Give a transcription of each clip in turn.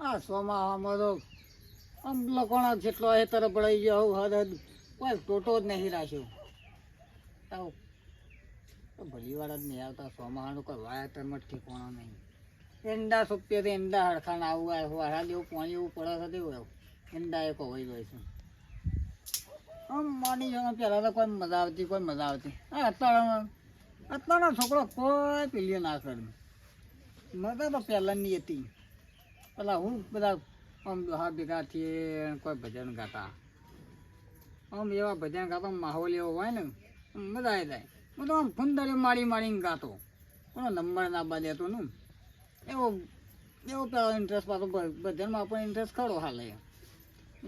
આ સોમાવામાં તો આમ લકોણા જેટલો એ તરફ પડાઈ ગયો હદ હદ કોઈ ટોટો જ નહીં રાખ્યો. તો જ નહીં આવતા સોમાવાનું કોઈ વાયાતરમાં ઠેકવાનો નહીં. એંડા સોપ્યો તો એંડા હડખાને આવું, આવે વાળા જેવું પાણી એવું પડે તેવું એવું. એંડા એક કોઈ હોય છે આમ માની જવાનું પહેલાં તો કોઈ મજા આવતી, કોઈ મજા આવતી. અત્યારે અત્યારનો છોકરો કોઈ પેલીઓ ના કરે. મજા તો પહેલાંની હતી. પેલા હું બધા આમ દોહા ભેગા થઈએ, કોઈ ભજન ગાતા. આમ એવા ભજન ગાતા, માહોલ એવો હોય ને મજા આવી જાય. હું તો આમ ફુંદરે મારી મારીને ગાતો. કોનો નંબર ના બાંધ્યો ને. એવો એવો પેલો ઇન્ટરેસ્ટ પાછો ભજનમાં પણ ઇન્ટરેસ્ટ ખરો હાલે.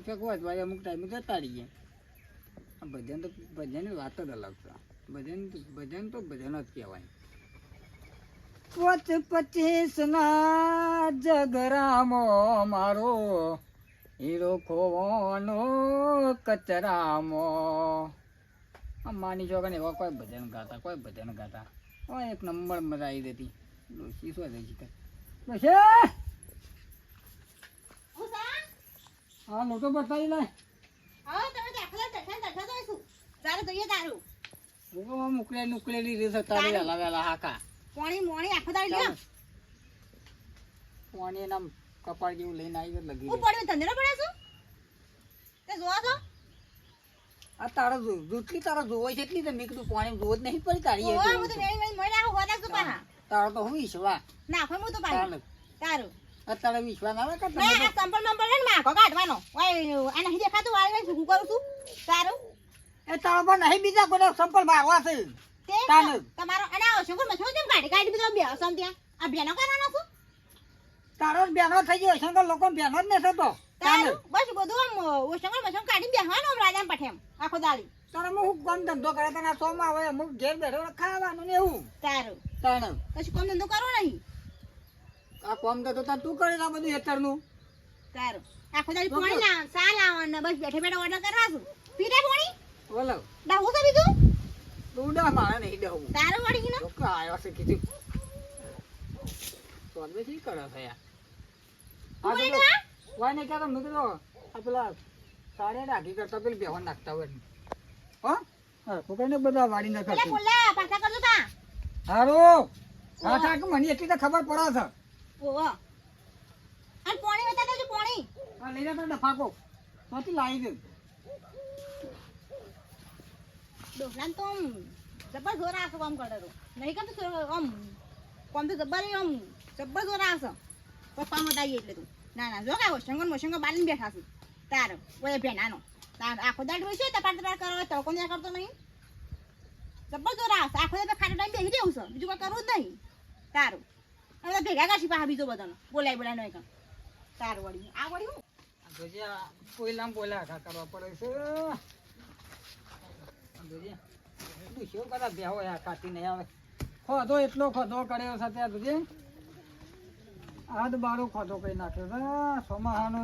કે જ ભાઈ અમુક ટાઈમે જતા રહીએ. ભજન તો ભજનની વાત જ અલગ છે. ભજન ભજન તો ભજન જ કહેવાય. પચ પચીસ ના જગરામો મારો હીરો ખોવાનો કચરામો. માની છો કે એવા કોઈ ભજન ગાતા કોઈ ભજન ગાતા. હોય એક નંબર મજા આવી જતી. ડોસી શું થઈ છે? ડોસી હા લોટો બતાવી લે હું મુકલેલી ઉકલેલી રીતે તારી. વેલા વેલા હાકા. પોણી મોણી આખો દાડી લ્યો પાણી કપાળ જેવું લઈને આવી ગયો લગી હું પડ્યો છું? તે જોવા છો આ તારો જેટલી તારો જોવાય છે એટલી તો મેં કીધું પાણી જોવો જ નહીં પડી તારી એ ઓવા જોવું હું તો મળી હોદા છું તારો તો હું વિશ્વા નાખો હું તો તારું અત્યારે વિશ્વાસ આવે કે તમે આ સંપલ છે ને માખો કાઢવાનો ઓય આ નહીં દેખાતું વાળી શું કરું છું? તારું એ તારો પણ નહીં બીજા કોઈ સંપલ ભાગવા છે. તમારો અને આ શંકર શું તેમ કાઢી કાઢી બીજો બે સમ ત્યાં. આ બેનો કરવાનો છું. તારો બેનો થઈ ગયો શંકર લોકો બેનો જ ન થતો. તારું બસ બધું આમ ઓ શંકર મછો કાઢી બેહવાનો રાજા પઠેમ આખો દાડી. તારે હું કોમ ધંધો કરે? તને સોમાં આવે અમુક ઘેર બેઠો ખાવાનું ને એવું. તારું. તાણે કશું કોમ ધંધો કરો નહીં. આ કોમ તો તાર તું કરે આ બધું હેતરનું. તારું આખો દાડી પાણી લાવ સા લાવવાનું? ને બસ બેઠે બેઠે ઓર્ડર કરવા છું પીરે પોણી બોલો. ડાહું તો બીજું તું ડા મારે નહીં દઉં તારું વળી ને? લોકો આવ્યો છે કીધું. તો હવે શી કરે છે આ વળી વાય ને? ક્યાં તો મેં આ પેલા સાડે રાખી કરતા પેલી બેહો નાખતા હોય. હો? હા કોકઈને બધા વાડી નાખતા બોલા પાછા કરજો તા. હારો. પાછા કે મને એટલી તો ખબર પડે છે. ઓહો. અને પાણી વેતા દેજો પાણી. લઈ ડફાકો લાવી દે. તો આમ જબર જોર આસ કામ કરે તો. નહીં કરતો તો આમ કામ તો જબર આમ જબર જોર આવશે પપ્પા મત એટલે તું. ના ના જો કાંઈ વસંગો ને વસંગો બાલીને બેઠા છું. તારો ઓય ભેનાનો તાર આખો દાડ હોય છે તપાર તપાર કરો તડકો ત્યાં કરતો નહીં. જબર જોર આખો દાડ ખાટો દેવું છે. બીજું કોઈ કરવું જ નહીં. તારું. તો ભેગા કરશી પાછા બીજો બધાનો. બોલાય બોલાય નો કાં તારું વળી આ વળી હું જોજે, આ કોયલામાં કોયલા આઘા કરવા પડે છે. કરે બેહો યાર કાઢી નહીં આવે. ખોધો એટલો ખોધો કર્યો છે ત્યાં જોજે. આદ બારો ખોધો કરી નાખ્યો છે. સોમાહાનો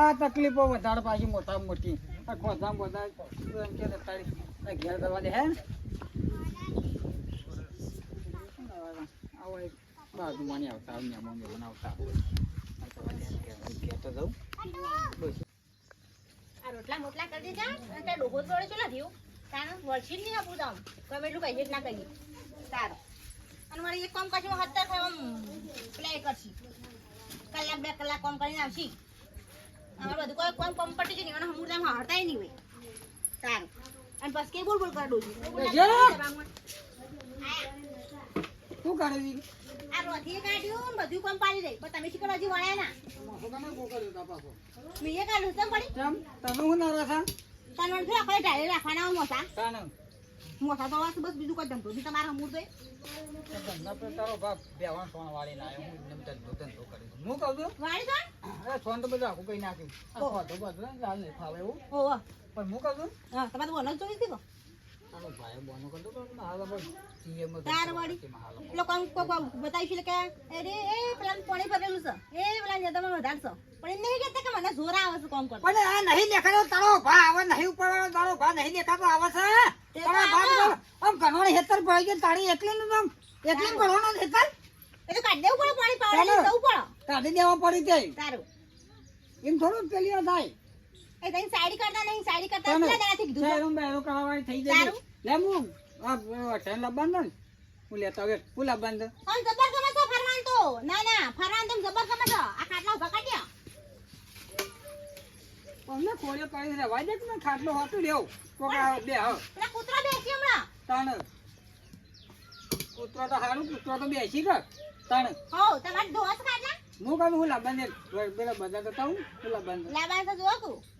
આ તકલીફો વધારે પાછી મોટા મોટી. આ બોધા ઘેર કરવા દે હે આવો એક. આવતા આ રોટલા મોટલા કરી દેજા અને ત્યાં ડોહો જોડે શું નથી વર્ષી નહીં આપું તમ. ગમે એટલું કહીએ જ ના કહીએ. સારું. અને મારે એક કામ કરશું હત્તર આમ પ્લે કરશી. કલાક બે કલાક કામ કરીને આવશી. અમારે બધું કોઈ કામ કામ પટી નહીં અને હમુર તેમ હડતાય નહીં હોય. સારું. અને બસ કે બોલ બોલ કરી દઉં છું શું કરે આ કાઢ્યું ને બધું કામ પાડી દઈ પણ તમે શીખર હજી વળ્યા ના. મેં એ કાઢ્યું તેમ પડી? તમે હું નારાજ થા? તને વળતું આપણે ઢાળી રાખવાના મોસા તાને. મોસા તો વાસ બસ બીજું કોઈ ધંધો તમારે હમુર તો તારો બાપ બેહવાન સોણ વાળીને આયો. હું ધંધો ધંધો કરું હું કહું છું, વાળી તો અરે સોણ તો બધું આખું કઈ નાખ્યું. તો હતો બધું ને લાલ નહીં એવું. પણ હું કહું છું, હા તમારે બોલો જોઈ દીધો તારો ને વળી. પેલો છે કે અરે એ પેલા પાણી ભરેલું છે? એ પેલા નેતામાં વધારે છે. પણ એમ નહીં કહેતા કે મને જોર આવે છે કોમ કરતા પણ આ નહીં દેખાતો તારો ભા આવે નહીં ઉપરવાળો તારો ભા નહીં દેખાતો આવે છે. તે તારા ભા આમ ઘણો હેતર ગયો તારી એકલી નું આમ એકલી ભણવાનો હેતર? એ તો કાઢી દેવું પડે પાણી પાવડે. જવું પડે કાઢી દેવા પડી ગઈ તારું એમ થોડું પેલી થાય. એ તઈ સાડી કરતા નહીં સાઈડ કરતા ચાલો. દાડાથી કીધું છે? શહેરું બેરું થઈ જશે લે હું આ ટ્રેન લાવવાનું ને હું લેતા હવે. હું જબર ગમે છે ફરવાન તો? ના ના ફરવાન જબર છે. આ ખાટલા ઊભા કાઢ્યા અમને કોળીઓ કરી રહેવા દે કે ને ખાટલો હોતું રહેવું. કોકા બે હ. પેલા કૂતરા બેસી હમણાં. તણ. કૂતરો તો સારું કૂતરો તો બેસી કર તણ. હો તમારે છે ખાટલા? હું કહું હું લાવવાનું છે પેલા બધા તો લાવવાનું છે લાવવાનું તું અ,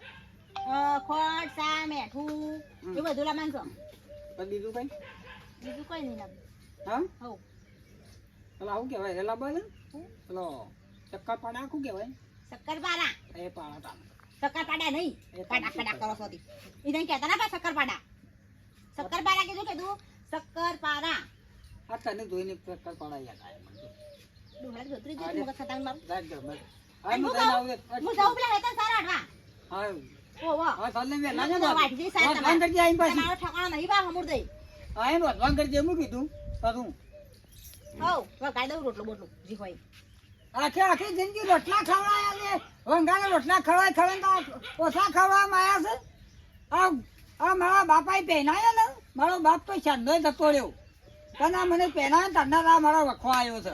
ખોટ સા મેઠું એ બધું લાવવાનું છે. પણ બીજું કઈ? બીજું કોઈ નહીં લાવવું હા? હો પેલા આવું કહેવાય રેલા બાલ પેલો ચક્કર પાડા આખું કહેવાય? શક્કરપારા એ પાડા. તાણ શક્કરપાડા નહીં પાડા. પાડા કરો છો તી. ઈ તઈ કહેતા ના પા શક્કરપાડા શક્કરપારા કીધું કીધું શક્કરપારા આ તને જોઈને ચક્કર પાડા યાદ આવે. ડુંગળી જોતરી જોઈ મગજ સતાવીને મારું. હા, જાઉં પેલા હેતર સારા હટવા હા રોટલો ખવડાયા ખવડાય ઓછા છે. આ મારા બાપા પહેનાયા ને મારો બાપ તો ચાંદોય જતો રહ્યો. આ મને પહેનાય તને આ મારો વખો આવ્યો છે.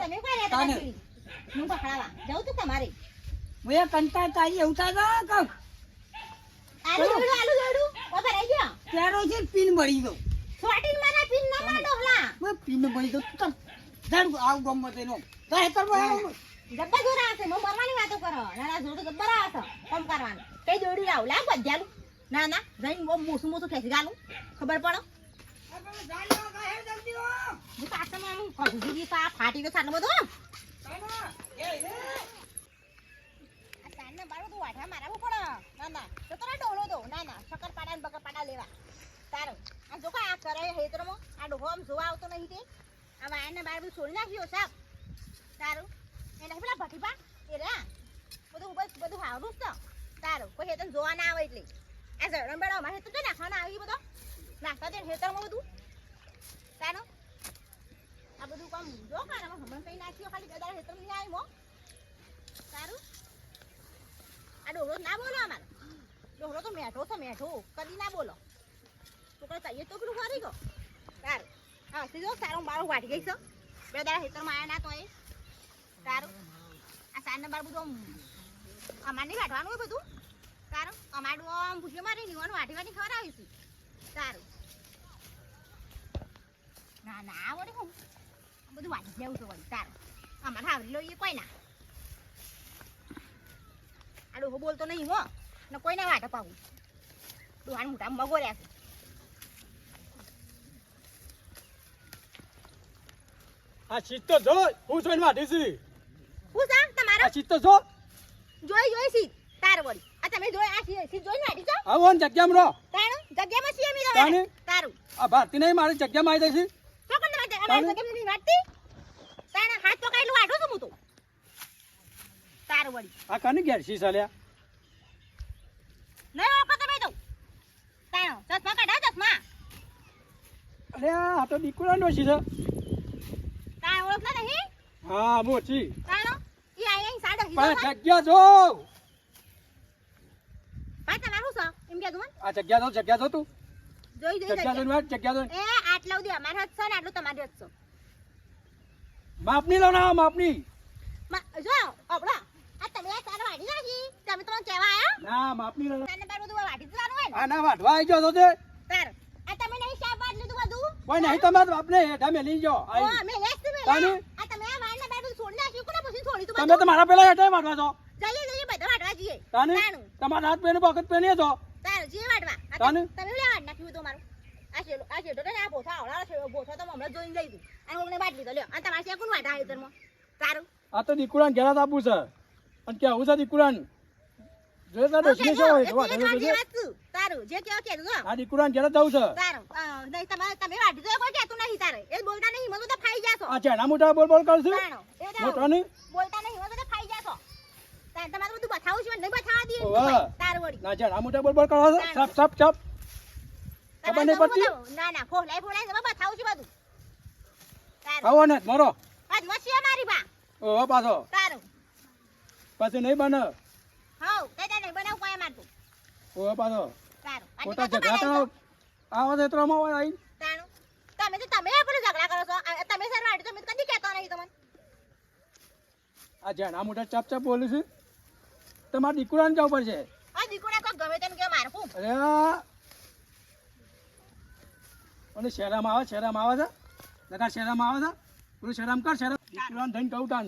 હું પકડાવા જાઉં તું તમારે. હું એ કંટાળ તારી એવું થાય કહું. આલુ જોડું આલુ જોડું. ઓ ભરાઈ ગયો ત્યારે છે પિન મળી દઉં છોટીને મારા પિન ના માર ડોહલા હું પિન મળી દઉં તું જાણ આવ ગમ તેનો તો હેતરમાં જબ્બર જોર આવશે. હું મરવાની વાતો કરો. નાના જોર તો જબ્બર આવશે કોમ કરવાનું. કઈ દોડી લાવ લાવ બધ્યાલું ના ના જઈને બહુ મોસું મોસું ખેંચી ગાલું ખબર પડો? હું પાછળમાં ફાટી ગયો સાનો બધો આ સાંજના બારું તો વાઢા મારાવું પડે ના ના તો તને ડોલો ના ના શક્કરપાડા ને બકરપાડા લેવા. સારું. આ જો આ કરે હેતરમાં આ ડોહો જોવા આવતો નહીં તે. આ વાયરને બાર બધું છોડી નાખ્યો સાહેબ સારું. એને પેલા ભટીપા એ રે બધું બધું હારું જ તો. સારું. કોઈ હેતર જોવા ના આવે એટલે. આ ઝરડો બેડો અમારે હેતર તો નાખવાના આવી બધો. નાખતા દે હેતરમાં બધું. સારું. આ બધું કામ જો કારામાં હમણાં કઈ નાખ્યો, ખાલી બે દાડા નહીં આવ્યો સારું. આ ડોહરો ના બોલો અમારે. ડોહરો તો મેઠો છે, મેઠો. કદી ના બોલો. છોકરો તૈયાર તો પેલું ફરી ગયો. સારું. હા, સીધો સારું બાર વાટી ગઈ છો. બે દાડા હેતરમાં આવ્યા ના તો એ સારું. આ સાંજના બાર બધું અમારે નહીં વાટવાનું હોય બધું. સારું. અમારું આમ ભૂસ્યો મારી નીવાનું વાટી વાટી ખબર આવીશું સારું. ના ના વળી હું. બધું વાટી જવું તો વળી. સારું. અમારે હાવરી લઈએ કોઈ ના. આ ડોહો બોલતો નહીં, હો. ને કોઈના વાટે પાવું ડોહાને મોટા મગો રહ્યા છે આ ચીજ તો જો હું જોઈને વાઢી છી હું સામ તમારો આ ચીજ તો જો જોઈ જોઈ સી તાર વળી આ તમે જોઈ આ સી સી જોઈને વાટી છો આવો ને જગ્યામાં રહો તારું જગ્યામાં સી અમી? રહે તારું આ ભારતી નહીં મારી જગ્યામાં આવી જઈશ તો કોણ તમારે અમારી જગ્યામાં નહીં વાટતી તારા હાથ પકડેલું વાટો છું હું તો તાર વળી આ કાની ઘેર સી ચાલ્યા નહીં ઓળખો તમે તો. તારો ચશ્મા કાઢો ચશ્મા અરે આ તો દીકરા નો છે. તારા ઓળખતા નહીં? હા મોચી. તારો ઈ સાડો પણ જગ્યા જો. તમારું છે? એમ કે તું આ જગ્યા જો જગ્યા જો તું. જોઈ જોઈ જગ્યા જોઈને એ આટલા સુધી અમારે હાથ છે ને આટલું તમારે હાથ છે. માપની લો ના માપની. માં- જો અબડા આ તમે આ તાર વાટી નાખી તમે તમને ના માપની લો તારને બાર બધું વાટી જવાનું હોય ના? વાઢવા આવી ગયો તો તે. તાર. આ તમે નહીં શાક વાટ લીધું બધું? કોઈ નહીં તમે બાપને હેઠા મેલી ઓ આઈ મેં લેસ તમે આ તમે આ વાળને બાર બધું છોડી નાખ્યું. કોને પછી છોડી તું તમે તો મારા પેલા હેઠા વાટવા છો. જઈએ જઈએ બધા વાટવા જઈએ. તાને? તમારા હાથ પેને વખત પેને છો? તાર જી વાટવા તાને? તમે લે વાટ નાખ્યું તો મારું આ શેડો આ શેડો ને આ ભોથા આવડા છે. ભોથા તો હમણાં જોઈને લઈ દઉં આ કોકને વાટ લીધો. લ્યો. અને તમારે કોણ વાટા હેતરમાં તારું. આ તો દીકરાને ઘેરા આપવું છે. અને કેવું છે દીકરાને જો તાર હોય? તો જે કહેવો કે જો. આ દીકરાને ઘેર જ જવું છે. તારું નહીં તમારે તમે વાડી તો કોઈ કહેતું નહીં તારે? એ બોલતા નહીં મને તો ફાઈ જાશો. આ ચેના મોટા બોલ બોલ કરશું? તાણો. એ બોલતા નહીં મને તો ફાઈ જાશો. તમારે બધું બતાવું છે નહીં બતાવવા દે ઓવે. તાર વળી. ના ચેના મોટા બોલ બોલ કરો સપ સપ સપ ખબર નહીં પડતી? ના ના ફોલાય ફોલાય તમે બતાવું છું બધું. આવો ને મારો. આજ મસી મારી બા. ઓહો પાછો. તારું. પછી નહીં બને. હઉ કઈ દે નહીં બનાવ કોઈ મારતું ઓહો પાછો. પોતા ઝઘડા તમારે ક્ષેત્રમાં હોય આઈ. તમે તો તમે પેલું ઝઘડા કરો છો. તમે સર વાડી તો મેં કદી કહેતો નહીં તમને. આ જણા મોટા ચાપ ચાપ બોલું છું. તમારે દીકરાને જવું પડશે. આ દીકરા કોઈ ગમે તેમ કે મારવું અરે અને શેરામાં આવે શેરામાં આવે છે? નકા શેરામાં આવે છે? પેલું શેરામ કર શેરામ દીકરાને થઈને કહું તાન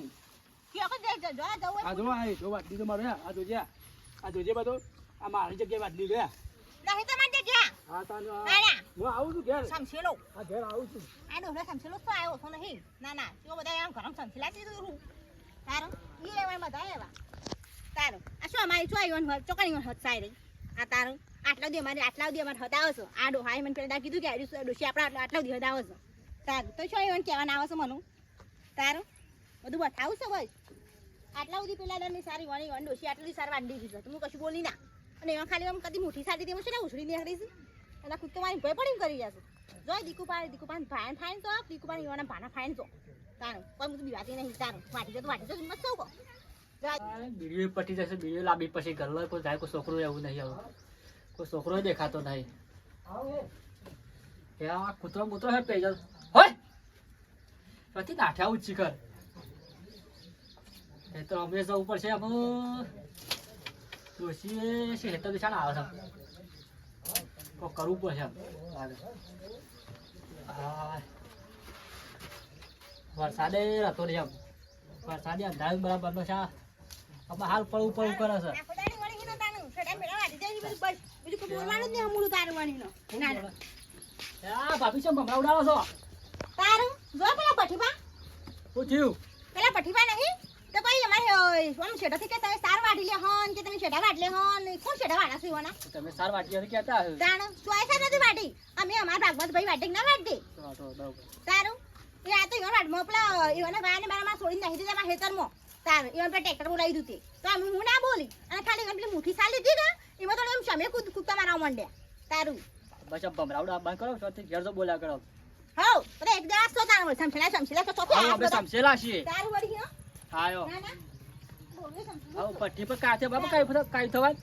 આ જો આ જો વાટલી તો મારે. આ જોજે આ જોજે બધો. આ મારી જગ્યાએ બદલી ગયા નહીં તમારે જગ્યા. હા તાન આ- ના ના. હું આવું છું ઘેર. સમસેલો ઘેર આવું છું. આ ડોહલા સમસેલો તો આવ્યો છો નહીં? ના ના. તેઓ બધા ઘરમ સમસેલા જ દીધું તારો. ઈ એવા બધા એવા. તારું. આ શું અમારી શું આવ્યો ચોકડી હત સાઈ રહી. આ તારું. આટલા દી આટલા દી અમારે હતાવો છો. આ ડોહાએ મને પેલા કીધું કે આડી ડોશી આપણા આટલા દી હતાવો છો. તારું. તો શું આવ્યો કહેવાના આવે છે મને? તારું. બધું બતાવું છે ભાઈ આટલા સુધી પેલા દરની સારી વણી વણ ડોશી આટલી સારી વાંડી દીધી છે. તો કશું બોલી ના. અને એમાં ખાલી આમ કદી મુઠ્ઠી સાડી તેમાં છે ને ઉછળી નીકળી છે અને ખુદ તો મારી ભય પડીને કરી જશે. જો દીકુ પાડે દીકુ પાડે ભાઈ ફાઈન તો દીકુ પાડે એવાના ભાના ફાઈન તો. તારું કોઈ હું તો બીવાતી નહીં તારું વાટી જો તો વાટી જો મત સૌ કહો. બીડીઓ પટી જશે બીડીઓ લાંબી પછી ગલ્લો કોઈ જાય, કોઈ છોકરો એવું નહીં હવે કોઈ છોકરો દેખાતો નહીં. આ કૂતરો કૂતરો હે પેજલ હોય! પછી નાઠ્યા ઉચ્ચી કર. એ તો અમે જવું પડશે અમે ડોશી હેતર દિશાને આવે છે કોઈ કરવું પડશે એમ. વરસાદે રહેતો નહીં એમ. વરસાદે અંધારું બરાબર નો છે આપણે હાલ પડવું પડવું કરે છે ભાભી છે ભમરા ઉડાવો છો. તારું? જો પેલા પઠીબા થયું? પેલા પઠીબા નહીં? તો ઓમ છેડાથી કે તમે સાર વાટી લે હોન કે તમે છેડા વાટ લે હોન કોણ છેડા વાટા છે હોના? તમે સાર વાટી કહેતા હશો. તાણ ચોઈસ નથી વાટી અમે અમાર ભાગવત ભાઈ વાટી ના વાટી તો તો તારું? એ આ તો ઈવન વાટમાં પેલા ઈવને વાને મારા છોડીને નાખી દીધા હેતર મો તાર ઈવન પર ટ્રેક્ટર બોલાવી દીધી તો. અમે હું ના બોલી? અને ખાલી ઈવન મુઠી સાલી દીધી ને એમાં તો એમ સામે કૂદ કૂદતા મારા મંડે. તારું? બસ આ ભમરા બંધ કરો છો ઘેર તો બોલા કરો. હો અરે એક દાસ તો તારું સમસેલા સમસેલા તો આયા આપણે બધા. છીએ. તારું વળી હો. આયો. હવે પઠ્ઠી પર કાચે બાબા કાઈ ફરક કાઈ થવાય?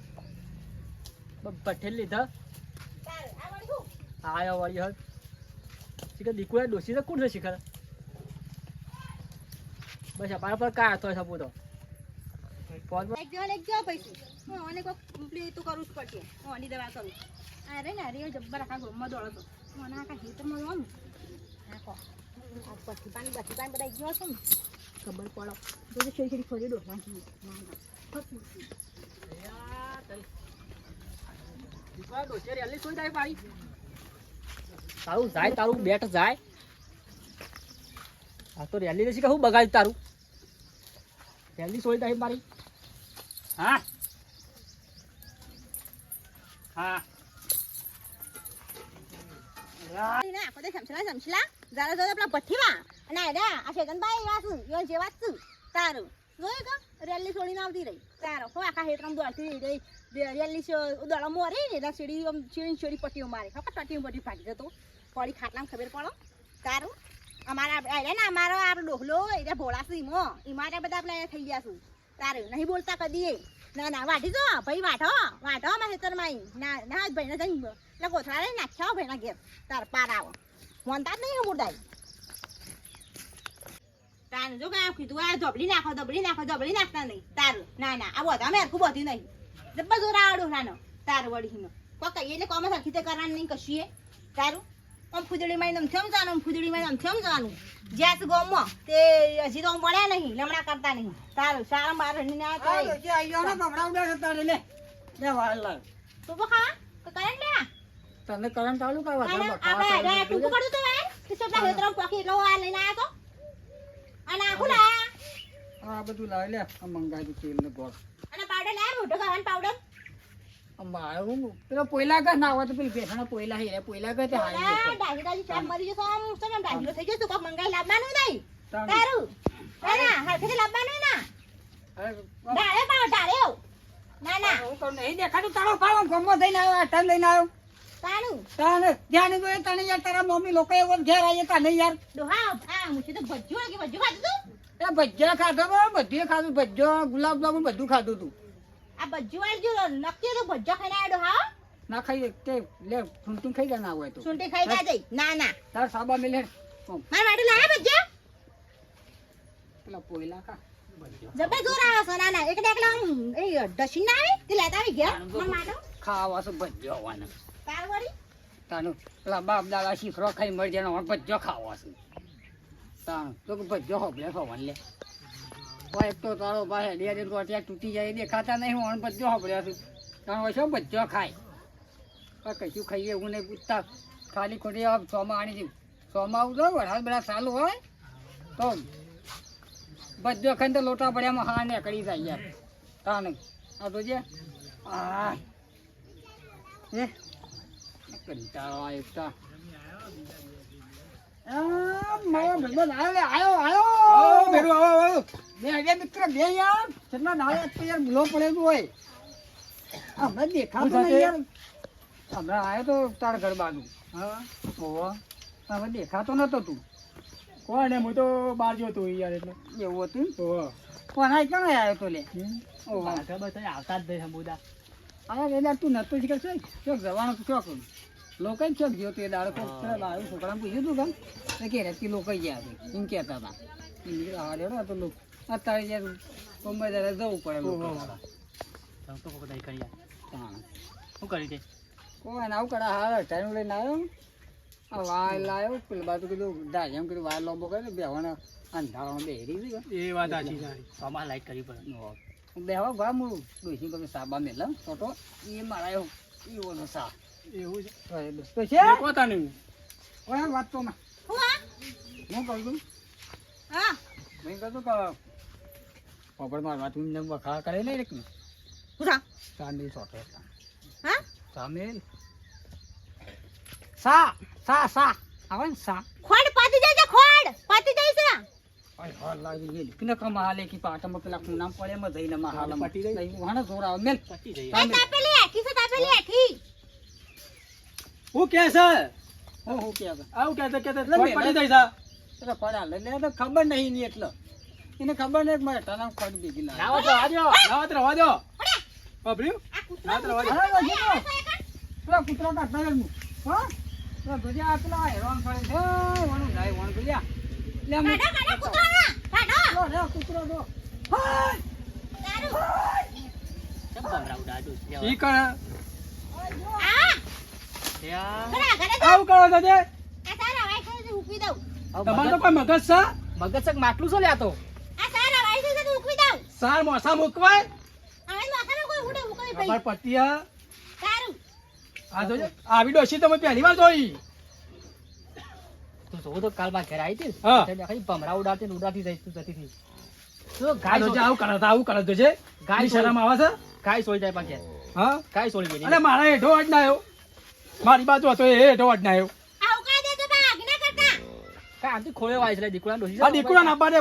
પઠ્ઠી લીધા? આયો વળી હલ. શીખર દીકુએ ડોસી તો કોણ છે શીખર? બસ અમારા પર કા હતો સપુ તો. ફોન એક જો એક જો પૈસું. હું અને કોક પેલું તો કરવું જ પડશે. હું આની દવા કરું. અરે ને અરે જબ્બર આખા ગોમમાં દોડો તો મને આખા હિતમાં હા કો. આ પછી પાણી બધી પાણી બધા ગયો છે ને. ખબર પડો. તો છોડી છોડી ફરી મારી તારું જાય તારું બેટ જાય. આ તો રેલી નથી કહું બગાડ તારું. રેલી સોઈ તારીખ મારી. હા? હા. ના દે સમસલા સમસલા જરા જરા આપણા ભઠ્ઠીમાં. અને આડા આ શેગનભાઈ વાસુ યોન જે છું તારું. જોયું કા રેલી છોડીને આવતી રહી. તારો. હો, આખા હેતરામ દોડતી રહી રેલી દોડા મોરી ને એટલે સીડી આમ પટ્ટીઓ મારે. ખબર? પટ્ટી ફાટી જતો. પડી ખાટલામાં ખબર પડો? તારું? અમારા અરે ને અમારો આપણો ડોહલો એટલે ભોળા ઈમો? ઈમારે બધા આપણે થઈ ગયા તારું. નહીં બોલતા કદી ના ના વાટી જો. ભાઈ વાટો વાટો અમારા ખેતરમાં. ના ના, ભાઈને જઈને એટલે કોથળા નાખ્યા ભાઈના ઘેર. તાર પાર આવો. મોનતા જ નહીં હમુરદાય તારું જો કાંઈ કીધું આ ધબડી નાખો ધબડી નાખો ધબડી નાખતા નહીં તારું ના ના આ બધા મેરખું બધી નહીં જબ્બર જોર આવડો નાનો તાર વળીનો કહીએ એટલે કોમ સરખી રીતે કરવાનું નહીં એ તારું આમ ફૂદડી માં આમ થમ જવાનું આમ ફૂદડી માં આમ થમ જવાનું જ્યાં તું ગમો તે હજી તો પડ્યા નહીં લમણા કરતા નહીં તારું સારા માર રહીને આ આ તો ડોશી ને ભમરા ઉડા છે તારે લે લે વાળ લાવ તું તો ખાવા તો કરંટ લેવા તને કરંટ ચાલુ કરવા આપણે આ ટૂંકું પડ્યું તો કે કેટલા હેતરામ પોકી લો આ લઈને આવ્યો તો આખું લાયા આ બધું લાવી લે. આ મંગાવી તેલ ને ગોળ અને પાવડર લાયા મોટો કરવાનો પાવડર. પેલો ઘર ના હોય તો પેલી ભેંસના પોયલા હે પોયલા ઘર તે હારી આ જશે. ડાઘી ડાઘી મરી જશે આમ શું આમ થઈ જશે કોક મંગાઈ લાવવાનું નહીં. તારું. ના ના લાવવાનું ડાળે પાવ ડાળે ના ના. હું કહું નહીં દેખાતું તારો પાડો ગમો થઈને આવ્યો આટમ લઈને આવ્યો. તાનું. તાને ધ્યાન તને યાર તારા મમ્મી લોકો એવો ઘેર આવીએ કાને યાર. ડોહા આ મુછી તો ભજ્યું કે ભજ્યું ખાધું એ ભજીયા ખાધો બધું ખાધું. ભજીયો ગુલાબ જામુ બધું ખાધું તું. આ ભજ્યું વાળી જો નક્કી તો ભજ્જો ખાઈને આવ્યો હા? ના ખાઈ તે લે સુંટી ખાઈ ગયા ના હોય તો. સુંટી ખાઈ જા જઈ ના ના. તાર સાબા મિલે. મારા માટે લાયા ભજ્યા? પેલા પોઈલા ખા. જબે જોર આવે છે. ના ના. એક એકલા એ ના આવે? તે લેતા આવી ગયા? મારા માટે ખાવા છે ભજીયો હોવાના કાર વળી તાનું પેલા બાપ દાદા શીખરો ખાઈ મરી જાય હવે ભજીયો ખાવો છે. તાનું તો કે ભજીયો હોબલે ખવાનું લે. તો તારો ભાઈ હેડિયા દે તો તૂટી જાય દેખાતા નહીં, હું ભજીયો હોબલ્યા છું. તાણ હોય ભજીયો ખાય. પણ કશું ખાઈએ એવું નહીં પૂછતા. ખાલી ખોટી આ સોમાં આણી દઉં સોમાં આવું તો બધા ચાલુ હોય. તો ભજીયો ખાઈને તો લોટા પડ્યામાં હા ને કરી જાય યાર. તાણ. આ તો જે હા? કંટાળો આવ્યો તા. આ મારો ભાઈબંધ આવ્યો લે, આવ્યો, આવ્યો. આવો આવો બે હજાર મિત્ર બે યાર. કેટલા નાળે તો યાર ભૂલો પડેલું હોય. હમણાં દેખાતો નહીં યાર. હમણાં આવ્યો તો તાર ઘર બાજુ. હા. ઓહો. હવે દેખાતો નતો તું. કોણ હું તો બહાર ગયો યાર એટલે. એવું હતું? ઓહો. કોણ આ ક્યાં આવ્યો તો લે. ઓહો. બાધા આવતા જ નહીં સમુદા આ વેલા તું નતો શીખર છે ચોક જવાનું ક્યાં ચોક લોકો ચક ગયો. તે દાડો કોક લાવ્યું છોકરાને પૂછ્યું તું કામ? તો કે રેતી લોકો ગયા છે. એમ કહેતા હતા. રેડો આ તો લોકો અત્યારે યાર મુંબઈ જરા જવું પડે. વાળા. તો નહીં કરી હા. શું કરી દે કોઈ આવું કરે. હા ટાઈમ લઈને આવ્યો. આ વાય લાવ્યો પેલી બાજુ કીધું દાજ એમ કીધું વાય લોબો કરે બેવાને અંધારામાં બેહરી હતી એ વાત સાચી તારી સોમાં લાઈટ કરવી પડે. બેહવા ગયા હું ડોસી તમે સાબા મેલા ટોટો એ મારા એવો એવો સા એવું છે. છે? દેખો તાને ઓય વાત તો માં હું કહું છું? હા. મેં કહ્યું કે પકડ માર વાત ને વખા કરે લઈ રે હું થા ચાંદી સોટો. હા? સામેલ સા સા સા. આવે ને સા. ખોડ પાતી જાય છે ખોડ. પાતી જાય છે. ઓય હાલ લાગી ગઈ. કિને કમા હાલે કી પાટામાં પેલા કુનામ પડે એમાં જઈને માં હાલ પટી જાય? નહીં મેલ. જઈએ તાપેલી આખી તાપેલી આખી હું કે છે? હું કે છે? આવું કે મેં પડી જાય સા એટલે પડ્યા લે લે તો ખબર નહીં ની એટલે. એને ખબર નહીં કે મારે તને ખોટ ભેગી લાવી. આવો તો આજો. આવો તો રવા દો? આ લાવો તો રવા દો. પેલા કૂતરો કાઢતા. હા? પેલા ભજીયા પેલા હેરાન કરે છે. વણું જાય વણ ભજીયા. લે અમે કાઢો કાઢો કૂતરો લો, લે, કૂતરો દો હાય! તારું. કેમ ભમરાવું દાદુ ઈ કરે? આ આવું કરો છો તે? આ તારા વાઈ ખાઈ ઉકવી દઉં. તમારે તો કોઈ મગજ છે? મગજ સક માટલું છો લ્યા તો. આ તારા વાઈ છે તો ઉકવી દઉં. સાર મોસા મૂકવાય? અમાર પતિયા આ જોજો આવી ડોશી તમે પહેલી વાર જોઈ. તું જોવું તો કાલમાં ઘેર આવી હતી ખાલી ભમરા ઉડાડતી ને ઉડાડતી જઈશ તું જતી હતી તો ગાય જોજે આવું કરે તો આવું કરે જોજે. ગાય શરમ આવે છે? ગાય સોળી જાય પાછે. હા? ગાય સોળી જાય અરે મારા હેઠો અડ ના આવ્યો મારી બાજુ હતો એ હેઠો અડ ના આવ્યો દે દીકરા દે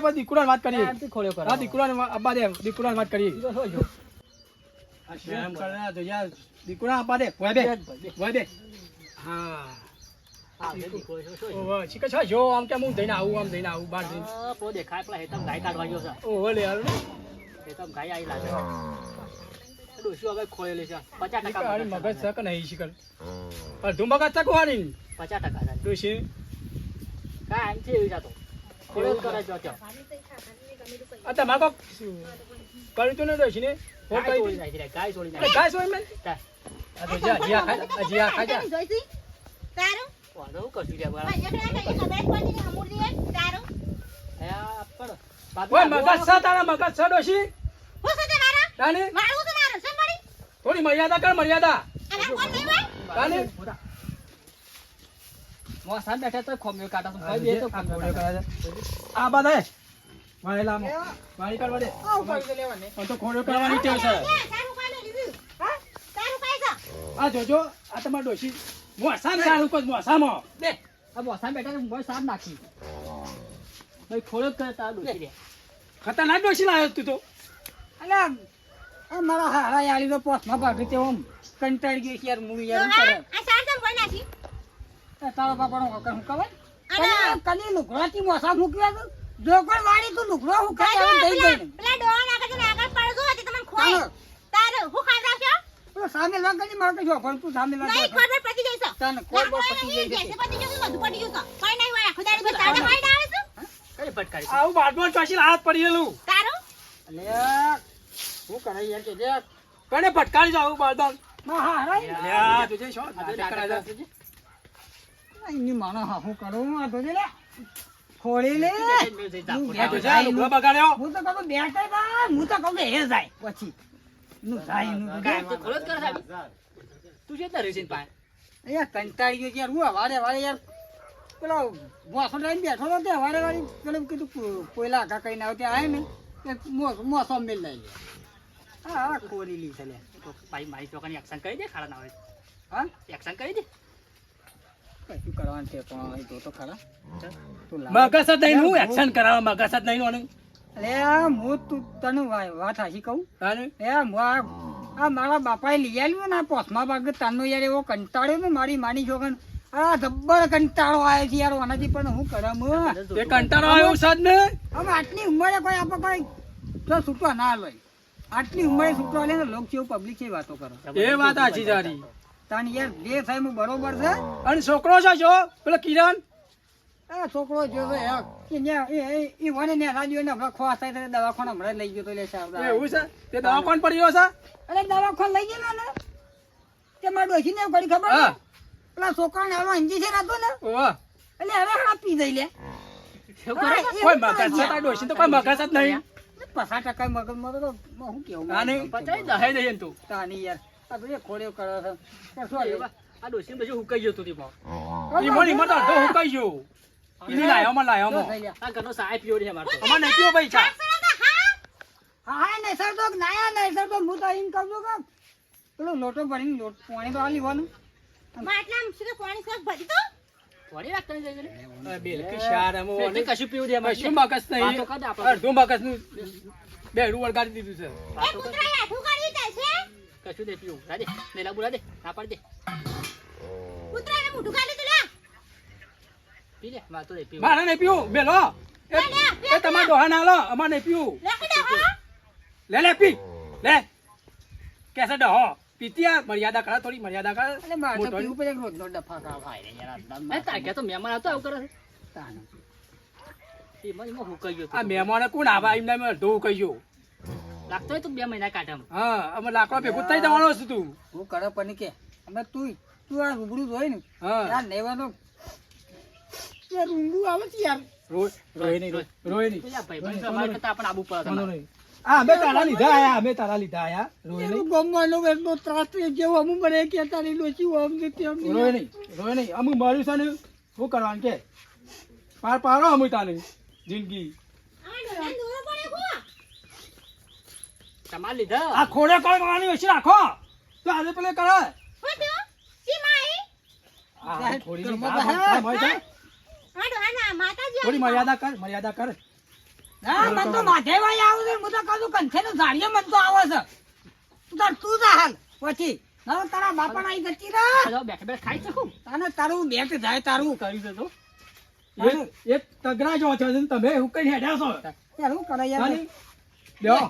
વાત કરીએ. આમથી ખોળ્યો કરે આ દીકરાને આપવા દે દીકરાને વાત કરીએ. દીકરો શું જો? આ શરમ કરે આ જોજે આ દીકરાને આપવા દે બે. વય હા. જો આમ કેમ હું જઈને આવું આમ જઈને આવું બહાર જઈને દેખાય પેલા હેતમ ગાય કાઢવા ગયો છે. ઓહો લે હારું ને. હેતમ ગાય આવી લાગે. ડોસી હવે ખોળેલી છે પચાસ ટકા મગજ મગજ છે. કે નહીં અડધું મગજ છે પચાસ ટકા છે. ડોશી કાંઈ એવી જાતો. કરે છે અત્યારે. આ તમારે કોક કર્યું તું ને ડોશી ને ફોન કરી સોળી જાય છે રે, ગાય અરે ગાય સોય મેં? ચાલ. આ તો જા જીયા ખાય આ જીયા ખાય જા જોઈતી તારું વાંધો કશું રે ખબર તારું? હે, પણ મગજ બોલાવો. તારા મગજ છે ડોશી? હું છે છે છે મારી થોડી મર્યાદા કર મર્યાદા. આ કોણ નહીં હોય? તાને? મોટા. મોસાં બેઠા તોય ખોમ્યો કાઢા તો આ ભાઈ બે તો ખોમ્યો કાઢા. આ બાદ હે. લામો દે. તો ખોડ્યો કરવાની ટેવ છે. હા? છે આ જોજો આ તમારે ડોશી. કોઈ મોસામાં બે. આ બોસા બેઠા ને સાફ નાખી. ભાઈ ખોળો જ કરે તારા ડોસી રે. ખતરનાક ડોશી લાવ્યો તું તો. અલ્યા મારા હારા યાળી તો પોસમાં ભાગી તે આમ કંટાળી ગયો યાર મૂવી યાર કરે આ સાર તમ કોઈ નાખી તારો બાપાનો હું લુગડાથી મોસા મૂક્યા તો જો કોઈ વાળી તું લુગડો હું ખાઈ પેલા દઈ દઈ પેલા ડોહા નાખે ને આગળ પડો છો તે તમને ખોય તાર હું ખાતા છો પેલો સામે લાગણી મારે કઈ જો તું સામે નહીં ખબર પડી જઈશ. તને ખબર પડી બધું કોઈ નહીં હોય આખો દાડો તારે હોય આવે છે? બાદમાં ચોસી હાથ પડી ગયેલું. તારું? અલ્યા શું કરે યાર કે કને ભટકારી જાવ બાદમાં માં હારા ઈ. અલ્યા તુજે શું. એની માનો હા હું કરું? આ તો લે. ખોળી લે. હું બગાડ્યો. હું તો કહું બેઠે તા હું તો કહું કે હે જાય પછી. નું જાય નું કાંઈ ખોળો જ કર સાહેબ. તું જે તારે છે પાય અહીંયા કંટાળી ગયો યાર હું વારે વારે યાર પેલો મોસો લઈને બેઠો હતો તે વારે વારે પેલું કીધું કોયલા આગા કઈ ના ત્યાં આવે ને મોસમ મો- મોસો મેલ લઈ લે. હા હા લી છે લે. ભાઈ મારી છોકરાની એક્શન કરી દે ખાડા ના હોય હા એક્શન કરી દે. કશું કરવાનું છે પણ એ તો તો ખરા મગજ જ નહીં હું એક્શન કરાવવા મગજ જ નહીં ઓનું. અલે હું તું તને વાત હાચી કહું. એ આ આ મારા બાપાએ લઈ આવ્યું ને આ પોસમા ભાગે તાનો યાર એવો કંટાળ્યો ને મારી માની છોકરા આ જબ્બર કંટાળો આવ્યો છે યાર ઓનાથી પણ હું કરમ. કંટાળો આવ્યો છે ને હવે આટલી ઉંમરે કોઈ આપણે કોઈ છૂટવા ના લે આટલી ઉંમરે છૂટવા આલે ને લોક કેવું પબ્લિક છે વાતો કરો. એ વાત આછી જારી તાન યાર જે સાહેબ હું બરોબર છે. અને છોકરો છે જો પેલો કિરણ. આ છોકરો જો છે એ એ એ- એ ને રાજીઓ ને હમણાં ખોવા થાય દવાખાને હમણાં લઈ ગયો તો લે સાહેબ એવું છે? તે દવાખાન કોણ ગયો છે અરે દવાખાન લઈ ગયો ને? તે મારા ડોશી ને ઘડી ખબર છોકરા ને? પેલા હાલો ઇન્જેક્શન હતું ને? એટલે હવે આપી દઈ લે. કોઈ મગજ તો કોઈ જ નહીં. પચાસ ટકા મગજમાં તો હું કેવું? નહીં. પચાવી દહે દઈએ તું તાની યાર. આ તો એ ખોડ્યો કરો છે. પણ શું આ ડોશીને પછી હુકાઈ ગયો તું તી ભાવ. ઈમો ઈમો તો અડધો હુકાઈ ગયો. ઈની લાયોમાં શું લાયોમાં થઈ ગયા? આ ઘરનો સહાય પીવો છે મારે અમાર નહીં પીવો ભાઈ ચા. હા હા નહીં સર તો નાયા નહીં સર તો હું તો એમ કહું છું કે પેલો લોટો ભરીને લોટ પાણી તો આ લેવાનું. પાણી સર ભરી તો વળી શાર અમો ઓને કશું પીવું દે અમારે. મગજ નહીં. કર દે આપણે. અડધું મગજનું બેડું વળગાડી દીધું છે. એ વાતો આઠું કરી છે કશું દે પીવું. મેલા બુરા દે ના પાડી દે. કૂતરાને મોઢું કાઢી તો લે પી લે દે પીવું. મારે નહીં પીવું. બેલો. એ એ તમારા ડોહા ના લો અમારે નહીં પીવું. દે લે લે પી. લે. કેસે ડહો? પીતી આ મર્યાદા કરા થોડી મર્યાદા કરા. એટલે મારે તો પીવું પડે કે રોજનો ડફા ખાવા ખાય રે યાર આ એ તાર તો મહેમાન આવતો આવું કરે છે? તાન. આ. મહેમાને કોણ આવા એમને મેં અડધો કહી લાગતો હોય તો બે મહિના કાઢમ. હા અમે લાકડો ભેગું થઈ જવાનો છું તું. હું કરે પણ કે અમે તું તું આ રૂબરૂ જોઈ ને હા. યાર લેવાનો યાર ઊંઘું આવે છે યાર. રોય રોય નહીં રોય નહીં. ભાઈ ભાઈ છે, અમારે કરતા આપણને આબુ પડે આ અમે તારા લીધા આયા અમે તારા લીધા આયા. રોય નહીં. ગમવાનો એટલો ત્રાસ જેવો અમુક મને કે તારી લોચી તેમ રોય નહીં રોય નહીં. અમુક માર્યું છે ને શું કરવાનું કે? પાર પાડો અમુક તાને જિંદગી. આ ડોહાને દોરો પડે કો તમારે લીધા? આ ખોડે કોઈ કરવાની હશે રાખો તો આજે પેલે કરે. હો થોડી મર્યાદા કર મર્યાદા કર. ના મને તો માથે વાય આવું છે. હું તો કહું છું કંઠેનું ઝાડીએ મને તો આવે છે. તું તાર તું જા હાલ. પછી ના તારા બાપા આઈ જતી રહે. ચાલો બેઠા બેઠા ખાઈ શકું? તને તારું બેટ જાય તારું. કરી દે એક એક તગરા જો છો તમે હું કઈ હેડ્યા છો? યાર હું કરે યાર? લ્યો.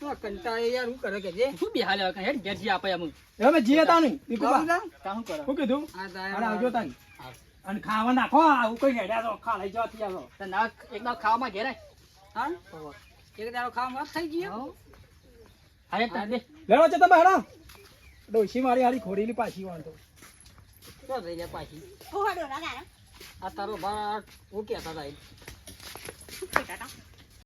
તો કંટાળે યાર હું કરે કે જે? શું બિહાર લેવા હેડ ઘેર જી આપે અમુક. હવે જીએ તાની દીકુબા તા શું કરો? શું કીધું? આ આવજો તાની અને ખાવા નાખો કઈ હેડ્યા છો? ખા લઈ જવા ત્યાં ના એક ના ખાવામાં ઘેર આય. હા? એક દાડો ખાવા મસ્ત થઈ ગયો? હો. અરે તાર. દે લેવા છે તમે હેડો. ડોશી મારી હારી ખોડીલી પાછી વાંધો. તો થઈ જાય પાછી. ઓહો આ તારો શું કહેતા હતા